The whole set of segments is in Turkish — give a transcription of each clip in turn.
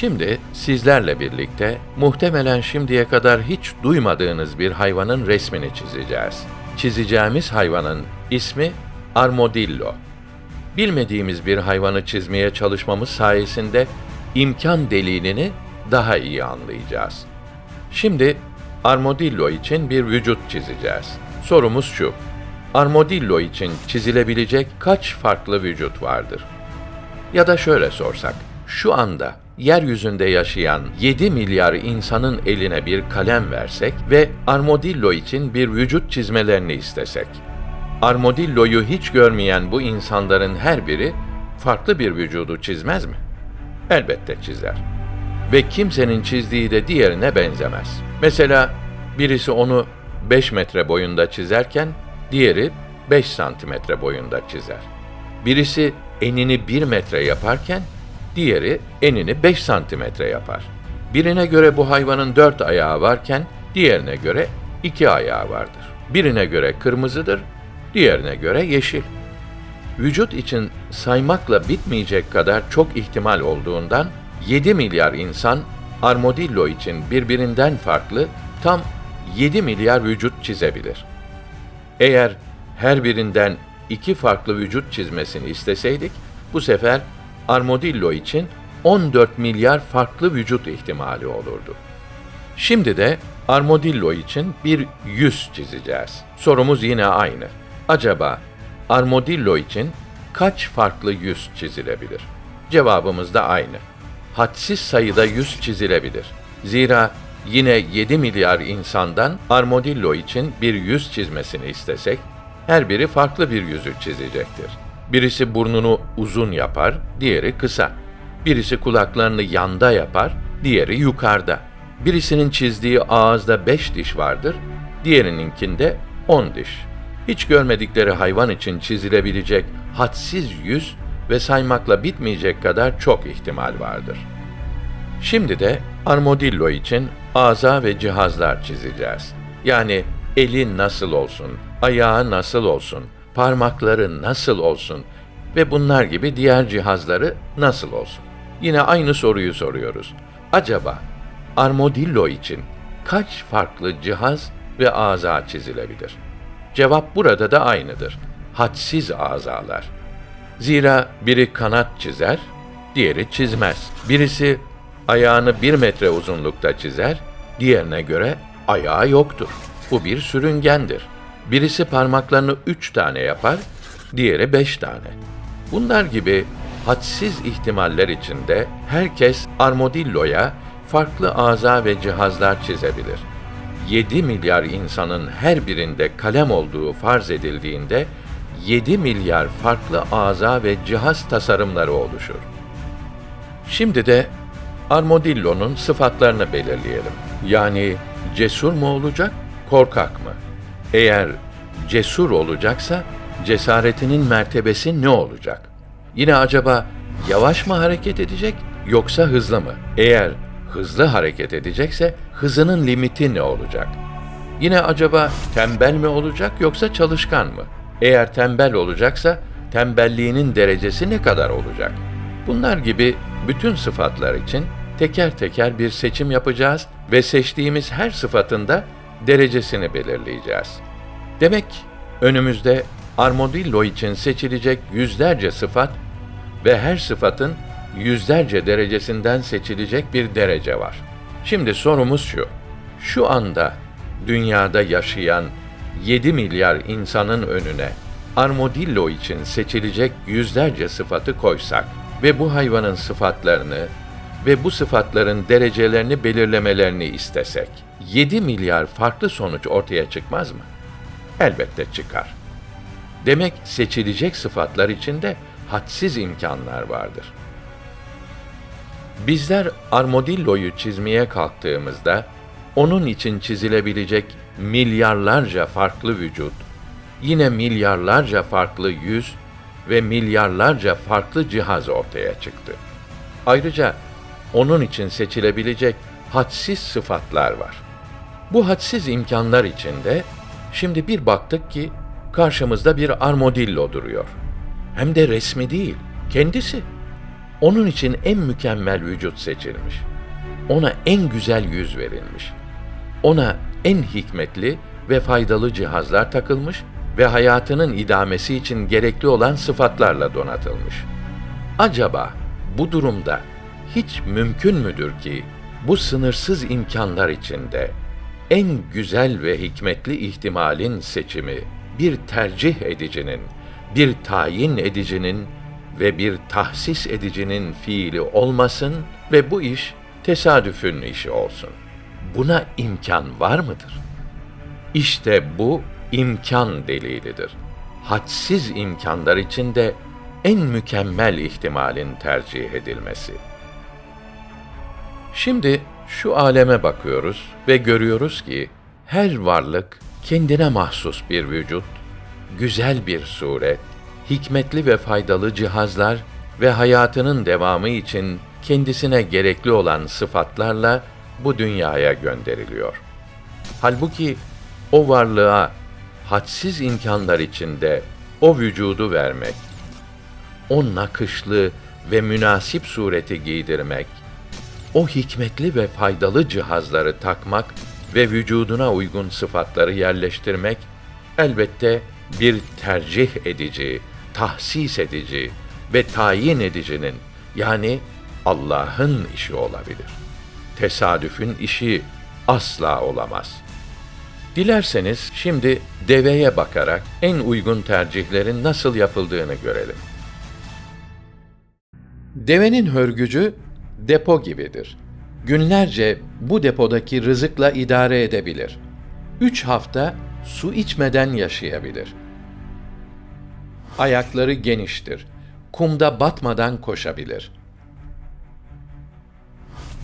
Şimdi sizlerle birlikte muhtemelen şimdiye kadar hiç duymadığınız bir hayvanın resmini çizeceğiz. Çizeceğimiz hayvanın ismi armadillo. Bilmediğimiz bir hayvanı çizmeye çalışmamız sayesinde imkan deliğini daha iyi anlayacağız. Şimdi armadillo için bir vücut çizeceğiz. Sorumuz şu. Armadillo için çizilebilecek kaç farklı vücut vardır? Ya da şöyle sorsak, şu anda yeryüzünde yaşayan 7 milyar insanın eline bir kalem versek ve armadillo için bir vücut çizmelerini istesek. Armadilloyu hiç görmeyen bu insanların her biri farklı bir vücudu çizmez mi? Elbette çizer. Ve kimsenin çizdiği de diğerine benzemez. Mesela birisi onu 5 metre boyunda çizerken diğeri 5 santimetre boyunda çizer. Birisi enini 1 metre yaparken diğeri enini 5 santimetre yapar. Birine göre bu hayvanın 4 ayağı varken diğerine göre 2 ayağı vardır. Birine göre kırmızıdır, diğerine göre yeşil. Vücut için saymakla bitmeyecek kadar çok ihtimal olduğundan 7 milyar insan armadillo için birbirinden farklı tam 7 milyar vücut çizebilir. Eğer her birinden iki farklı vücut çizmesini isteseydik, bu sefer armadillo için 14 milyar farklı vücut ihtimali olurdu. Şimdi de armadillo için bir yüz çizeceğiz. Sorumuz yine aynı. Acaba armadillo için kaç farklı yüz çizilebilir? Cevabımız da aynı. Hadsiz sayıda yüz çizilebilir. Zira yine 7 milyar insandan armadillo için bir yüz çizmesini istesek, her biri farklı bir yüzü çizecektir. Birisi burnunu uzun yapar, diğeri kısa. Birisi kulaklarını yanda yapar, diğeri yukarıda. Birisinin çizdiği ağızda beş diş vardır, diğerininkinde on diş. Hiç görmedikleri hayvan için çizilebilecek hadsiz yüz ve saymakla bitmeyecek kadar çok ihtimal vardır. Şimdi de armadillo için ağza ve cihazlar çizeceğiz. Yani eli nasıl olsun, ayağı nasıl olsun, parmakları nasıl olsun ve bunlar gibi diğer cihazları nasıl olsun? Yine aynı soruyu soruyoruz. Acaba armadillo için kaç farklı cihaz ve ağza çizilebilir? Cevap burada da aynıdır. Hadsiz azalar. Zira biri kanat çizer, diğeri çizmez. Birisi ayağını bir metre uzunlukta çizer, diğerine göre ayağı yoktur. Bu bir sürüngendir. Birisi parmaklarını üç tane yapar, diğeri beş tane. Bunlar gibi hadsiz ihtimaller içinde herkes armadilloya farklı aza ve cihazlar çizebilir. 7 milyar insanın her birinde kalem olduğu farz edildiğinde 7 milyar farklı aza ve cihaz tasarımları oluşur. Şimdi de armadillo'nun sıfatlarını belirleyelim. Yani cesur mu olacak, korkak mı? Eğer cesur olacaksa cesaretinin mertebesi ne olacak? Yine acaba yavaş mı hareket edecek yoksa hızlı mı? Eğer hızlı hareket edecekse hızının limiti ne olacak? Yine acaba tembel mi olacak yoksa çalışkan mı? Eğer tembel olacaksa tembelliğinin derecesi ne kadar olacak? Bunlar gibi bütün sıfatlar için teker teker bir seçim yapacağız ve seçtiğimiz her sıfatın da derecesini belirleyeceğiz. Demek önümüzde armadillo için seçilecek yüzlerce sıfat ve her sıfatın yüzlerce derecesinden seçilecek bir derece var. Şimdi sorumuz şu. Şu anda dünyada yaşayan 7 milyar insanın önüne armadillo için seçilecek yüzlerce sıfatı koysak ve bu hayvanın sıfatlarını ve bu sıfatların derecelerini belirlemelerini istesek, 7 milyar farklı sonuç ortaya çıkmaz mı? Elbette çıkar. Demek seçilecek sıfatlar içinde hadsiz imkanlar vardır. Bizler armadilloyu çizmeye kalktığımızda onun için çizilebilecek milyarlarca farklı vücut, yine milyarlarca farklı yüz ve milyarlarca farklı cihaz ortaya çıktı. Ayrıca onun için seçilebilecek hadsiz sıfatlar var. Bu hadsiz imkanlar içinde şimdi bir baktık ki karşımızda bir armadillo duruyor. Hem de resmi değil, kendisi. Onun için en mükemmel vücut seçilmiş. Ona en güzel yüz verilmiş. Ona en hikmetli ve faydalı cihazlar takılmış ve hayatının idamesi için gerekli olan sıfatlarla donatılmış. Acaba bu durumda hiç mümkün müdür ki bu sınırsız imkanlar içinde en güzel ve hikmetli ihtimalin seçimi bir tercih edicinin, bir tayin edicinin ve bir tahsis edicinin fiili olmasın ve bu iş tesadüfün işi olsun. Buna imkan var mıdır? İşte bu imkan delilidir. Hadsiz imkanlar içinde en mükemmel ihtimalin tercih edilmesi. Şimdi şu aleme bakıyoruz ve görüyoruz ki her varlık kendine mahsus bir vücut, güzel bir suret, hikmetli ve faydalı cihazlar ve hayatının devamı için kendisine gerekli olan sıfatlarla bu dünyaya gönderiliyor. Halbuki o varlığa hadsiz imkanlar içinde o vücudu vermek, o nakışlı ve münasip sureti giydirmek, o hikmetli ve faydalı cihazları takmak ve vücuduna uygun sıfatları yerleştirmek elbette bir tercih edici, tahsis edici ve tayin edicinin yani Allah'ın işi olabilir. Tesadüfün işi asla olamaz. Dilerseniz şimdi deveye bakarak en uygun tercihlerin nasıl yapıldığını görelim. Devenin hörgücü depo gibidir. Günlerce bu depodaki rızıkla idare edebilir. Üç hafta su içmeden yaşayabilir. Ayakları geniştir. Kumda batmadan koşabilir.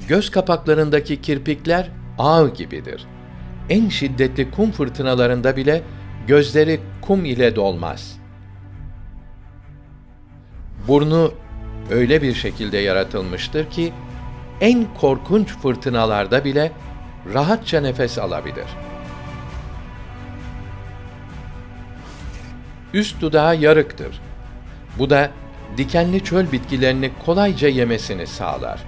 Göz kapaklarındaki kirpikler ağ gibidir. En şiddetli kum fırtınalarında bile gözleri kum ile dolmaz. Burnu öyle bir şekilde yaratılmıştır ki en korkunç fırtınalarda bile rahatça nefes alabilir. Üst dudağı yarıktır. Bu da dikenli çöl bitkilerini kolayca yemesini sağlar.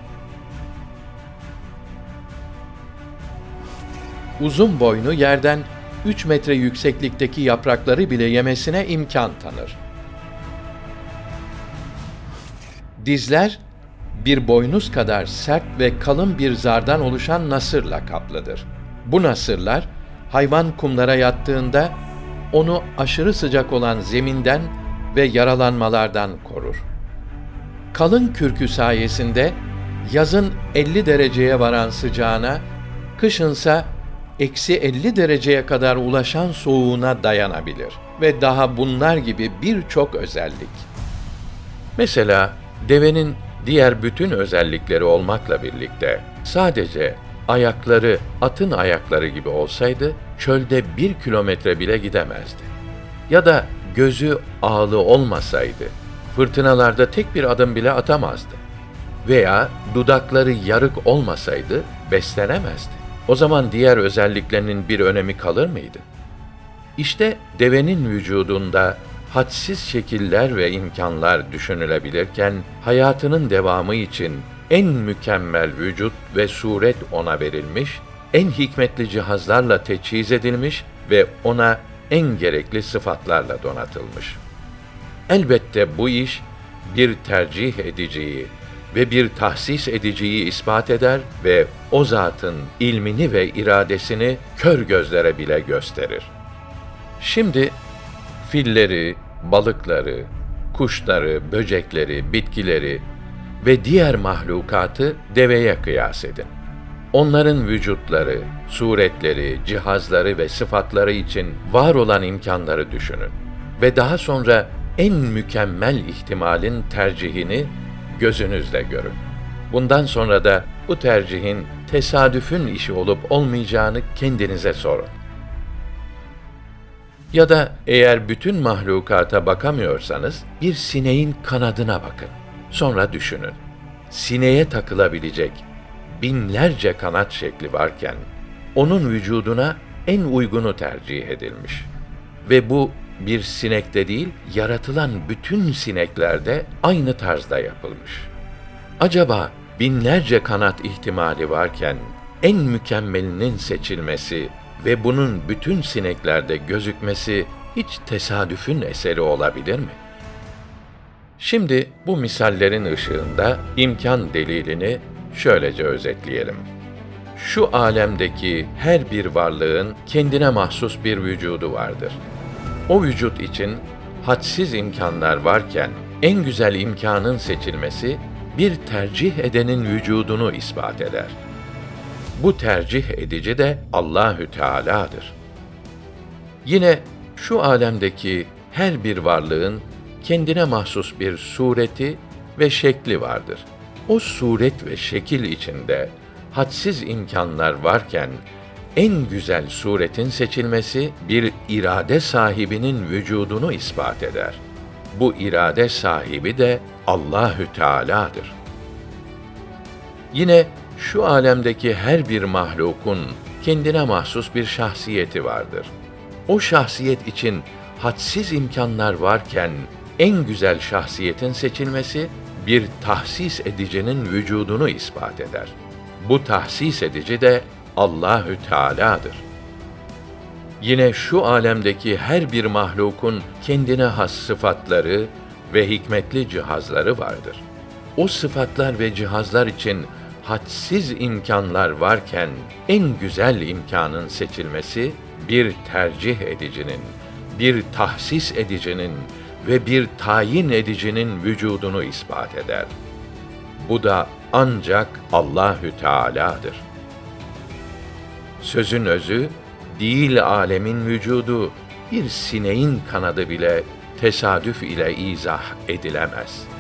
Uzun boynu yerden 3 metre yükseklikteki yaprakları bile yemesine imkan tanır. Dizler bir boynuz kadar sert ve kalın bir zardan oluşan nasırla kaplıdır. Bu nasırlar hayvan kumlara yattığında onu aşırı sıcak olan zeminden ve yaralanmalardan korur. Kalın kürkü sayesinde yazın 50 dereceye varan sıcağına, kışınsa eksi 50 dereceye kadar ulaşan soğuğuna dayanabilir ve daha bunlar gibi birçok özellik. Mesela devenin diğer bütün özellikleri olmakla birlikte sadece ayakları atın ayakları gibi olsaydı çölde bir kilometre bile gidemezdi. Ya da gözü ağlı olmasaydı fırtınalarda tek bir adım bile atamazdı. Veya dudakları yarık olmasaydı beslenemezdi. O zaman diğer özelliklerinin bir önemi kalır mıydı? İşte devenin vücudunda hadsiz şekiller ve imkanlar düşünülebilirken hayatının devamı için en mükemmel vücut ve suret ona verilmiş, en hikmetli cihazlarla teçhiz edilmiş ve ona en gerekli sıfatlarla donatılmış. Elbette bu iş bir tercih ediciyi ve bir tahsis ediciyi ispat eder ve o zatın ilmini ve iradesini kör gözlere bile gösterir. Şimdi filleri, balıkları, kuşları, böcekleri, bitkileri ve diğer mahlukatı deveye kıyas edin. Onların vücutları, suretleri, cihazları ve sıfatları için var olan imkanları düşünün ve daha sonra en mükemmel ihtimalin tercihini gözünüzle görün. Bundan sonra da bu tercihin tesadüfün işi olup olmayacağını kendinize sorun. Ya da eğer bütün mahlukata bakamıyorsanız bir sineğin kanadına bakın. Sonra düşünün. Sineğe takılabilecek binlerce kanat şekli varken onun vücuduna en uygunu tercih edilmiş. Ve bu bir sinekte değil, yaratılan bütün sineklerde aynı tarzda yapılmış. Acaba binlerce kanat ihtimali varken en mükemmelinin seçilmesi ve bunun bütün sineklerde gözükmesi hiç tesadüfün eseri olabilir mi? Şimdi bu misallerin ışığında imkan delilini şöylece özetleyelim. Şu alemdeki her bir varlığın kendine mahsus bir vücudu vardır. O vücut için hadsiz imkanlar varken en güzel imkanın seçilmesi bir tercih edenin vücudunu ispat eder. Bu tercih edici de Allahü Teala'dır. Yine şu alemdeki her bir varlığın kendine mahsus bir sureti ve şekli vardır. O suret ve şekil içinde hadsiz imkanlar varken en güzel suretin seçilmesi bir irade sahibinin vücudunu ispat eder. Bu irade sahibi de Allahü Teala'dır. Yine şu alemdeki her bir mahlukun kendine mahsus bir şahsiyeti vardır. O şahsiyet için hadsiz imkanlar varken en güzel şahsiyetin seçilmesi bir tahsis edicinin vücudunu ispat eder. Bu tahsis edici de Allahü Teala'dır. Yine şu alemdeki her bir mahlukun kendine has sıfatları ve hikmetli cihazları vardır. O sıfatlar ve cihazlar için hadsiz imkanlar varken en güzel imkanın seçilmesi bir tercih edicinin, bir tahsis edicinin ve bir tayin edicinin vücudunu ispat eder. Bu da ancak Allahü Teala'dır. Sözün özü, değil alemin vücudu, bir sineğin kanadı bile tesadüf ile izah edilemez.''